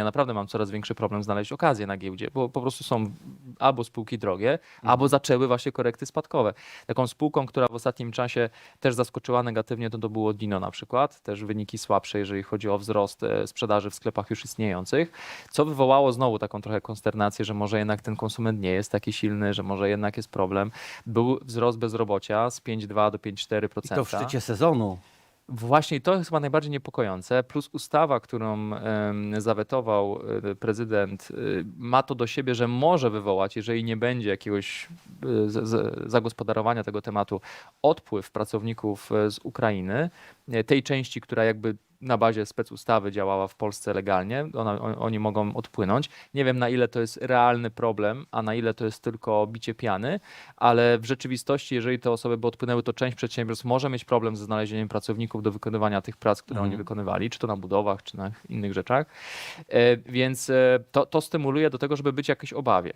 Ja naprawdę mam coraz większy problem znaleźć okazję na giełdzie, bo po prostu są albo spółki drogie, albo zaczęły właśnie korekty spadkowe. Taką spółką, która w ostatnim czasie też zaskoczyła negatywnie, to, to było Dino na przykład. Też wyniki słabsze, jeżeli chodzi o wzrost e, sprzedaży w sklepach już istniejących, co wywołało znowu taką trochę konsternację, że może jednak ten konsument nie jest taki silny, że może jednak jest problem. Był wzrost bezrobocia z 5,2 do 5,4%. I to w szczycie sezonu. Właśnie to jest chyba najbardziej niepokojące, plus ustawa, którą zawetował e, prezydent, e, ma to do siebie, że może wywołać, jeżeli nie będzie jakiegoś e, zagospodarowania tego tematu, odpływ pracowników z Ukrainy, tej części, która jakby na bazie specustawy działała w Polsce legalnie, ona, on, oni mogą odpłynąć. Nie wiem na ile to jest realny problem, a na ile to jest tylko bicie piany, ale w rzeczywistości, jeżeli te osoby by odpłynęły, to część przedsiębiorstw może mieć problem ze znalezieniem pracowników do wykonywania tych prac, które oni Mhm. wykonywali, czy to na budowach, czy na innych rzeczach. E, Więc e, to, to stymuluje do tego, żeby być jakiejś obawie.